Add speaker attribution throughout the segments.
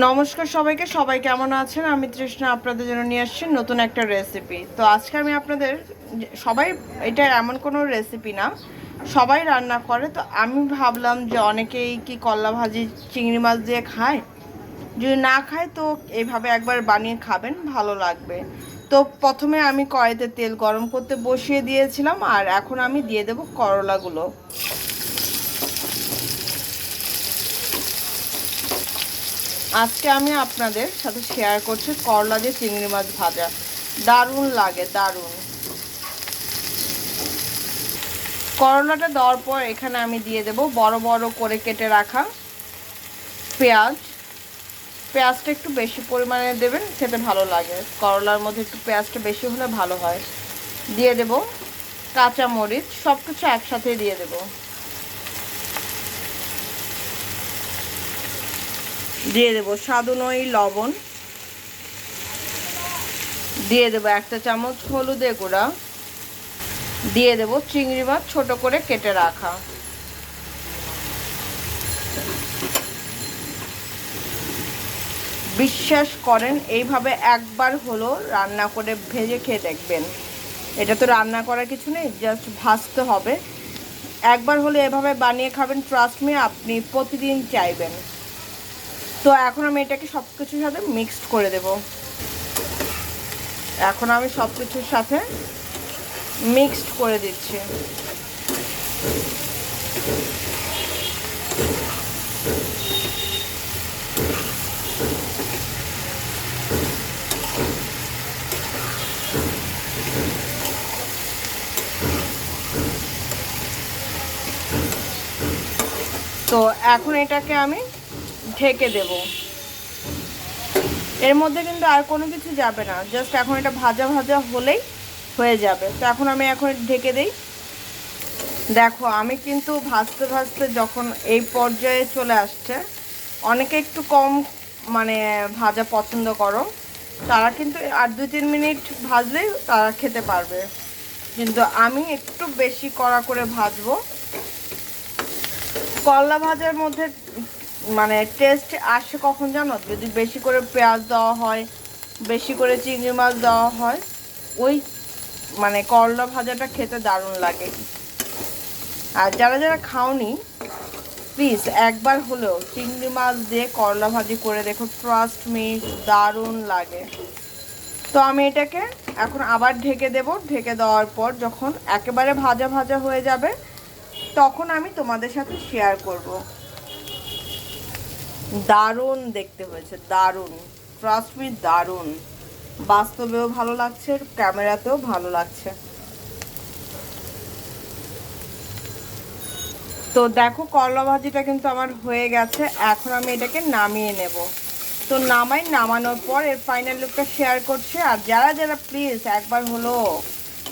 Speaker 1: নমস্কার সবাইকে, সবাই কেমন আছেন? আমি তৃষ্ণা, আপনাদের জন্য নিয়ে আসছি নতুন একটা রেসিপি তো আজকে আমি আপনাদের, সবাই, এটা এমন কোনো রেসিপি না, সবাই রান্না করে। তো আমি ভাবলাম যে অনেকেই কি কল্লা ভাজি, চিংড়ি মাছ দিয়ে খায়? যদি না খায়, তো এইভাবে একবার বানিয়ে খাবেন, ভালো লাগবে। তো প্রথমে আমি কড়াইতে তেল গরম করতে বসিয়ে দিয়েছিলাম, আর এখন আমি দিয়ে দেবো করলাগুলো। আজকে আমি আপনাদের সাথে শেয়ার করছি করলা দিয়ে চিংড়ি মাছ ভাজা। দারুণ লাগে, দারুণ। করলাটা দেওয়ার পর এখানে আমি দিয়ে দেব বড় বড় করে কেটে রাখা পেঁয়াজ। পেঁয়াজটা একটু বেশি পরিমাণে দেবেন, খেতে ভালো লাগে। করলার মধ্যে একটু পেঁয়াজটা বেশি হলে ভালো হয়। দিয়ে দেব কাঁচা মরিচ সব কিছু একসাথে দিয়ে দেবো। দিয়ে দেবো স্বাদুনই লবণ। দিয়ে দেবো একটা চামচ হলুদে গুঁড়া। দিয়ে দেবো চিংড়ি মাছ ছোট করে কেটে রাখা। বিশ্বাস করেন, এইভাবে একবার হলো রান্না করে ভেজে খেয়ে দেখবেন। এটা তো রান্না করার কিছু নেই জাস্ট ভাজতে হবে। একবার হলে এভাবে বানিয়ে খাবেন ট্রাস্ট মি আপনি প্রতিদিন চাইবেন। তো এখন আমি এটাকে সব কিছুর সাথে মিক্সড করে দেব। এখন আমি সব কিছুর সাথে মিক্সড করে দিচ্ছি। তো এখন এটাকে আমি ঢেকে দেব। এর মধ্যে কিন্তু আর কোনো কিছু যাবে না। জাস্ট এখন এটা ভাজা ভাজা হলেই হয়ে যাবে। তো এখন আমি এখন ঢেকে দেই। দেখো, আমি কিন্তু ভাজতে ভাজতে যখন এই পর্যায়ে চলে আসছে, অনেকে একটু কম মানে ভাজা পছন্দ করো। তারা কিন্তু আর দু তিন মিনিট ভাজলেই তারা খেতে পারবে। কিন্তু আমি একটু বেশি কড়া করে ভাজবো। করলা ভাজার মধ্যে মানে টেস্ট আসে কখন জানো? যদি বেশি করে পেঁয়াজ দেওয়া হয়, বেশি করে চিংড়ি মাছ দেওয়া হয়, ওই মানে করলা ভাজাটা খেতে দারুণ লাগে। আর যারা যারা খাওনি প্লিজ একবার হলেও চিংড়ি মাছ দিয়ে করলা ভাজি করে দেখো ট্রাস্ট মি দারুণ লাগে। তো আমি এটাকে এখন আবার ঢেকে দেব। ঢেকে দেওয়ার পর যখন একেবারে ভাজা ভাজা হয়ে যাবে, তখন আমি তোমাদের সাথে শেয়ার করব। দারুণ দেখতে হয়েছে, দারুণ। ট্রাস্ট মি দারুণ। বাস্তবেও ভালো লাগছে, ক্যামেরাতেও ভালো লাগছে। তো দেখো, করলা ভাজিটা কিন্তু আমার হয়ে গেছে, এখন আমি এটাকে নামিয়ে নেব। তো নামাই, নামানোর পর এর ফাইনাল লুকটা শেয়ার করছে, আর যারা যারা প্লিজ একবার হলো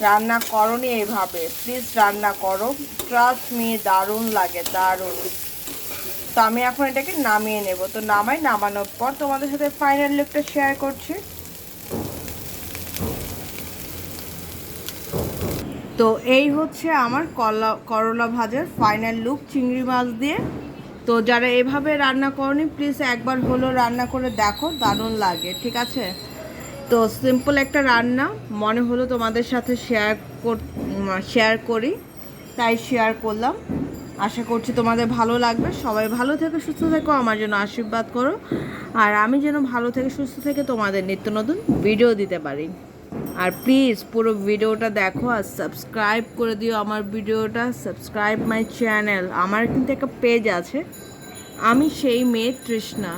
Speaker 1: রান্না করনি এইভাবে প্লিজ রান্না করো। ট্রাস্ট মি দারুণ লাগে, দারুণ। তো আমি এখন এটাকে নামিয়ে নেব। তো নামাই, নামানোর পর তোমাদের সাথে ফাইনাল লুকটা শেয়ার করছি। তো এই হচ্ছে আমার কলা, করলা ভাজার ফাইনাল লুক চিংড়ি মাছ দিয়ে। তো যারা এভাবে রান্না করনি প্লিজ একবার হলো রান্না করে দেখো, দারুণ লাগে, ঠিক আছে? তো সিম্পল একটা রান্না, মনে হলো তোমাদের সাথে শেয়ার কর শেয়ার করি, তাই শেয়ার করলাম। আশা করছি তোমাদের ভালো লাগবে। সবাই ভালো থেকে সুস্থ থেকো, আমার জন্য আশীর্বাদ করো। আর আমি যেন ভালো থেকে সুস্থ থেকে তোমাদের নিত্য নতুন ভিডিও দিতে পারি। আর প্লিজ পুরো ভিডিওটা দেখো আর সাবস্ক্রাইব করে দিও আমার ভিডিওটা সাবস্ক্রাইব মাই চ্যানেল আমার কিন্তু একটা পেজ আছে। আমি সেই মেয়ে তৃষ্ণা।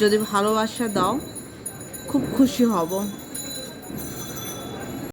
Speaker 1: যদি ভালোবাসা দাও, খুব খুশি হব।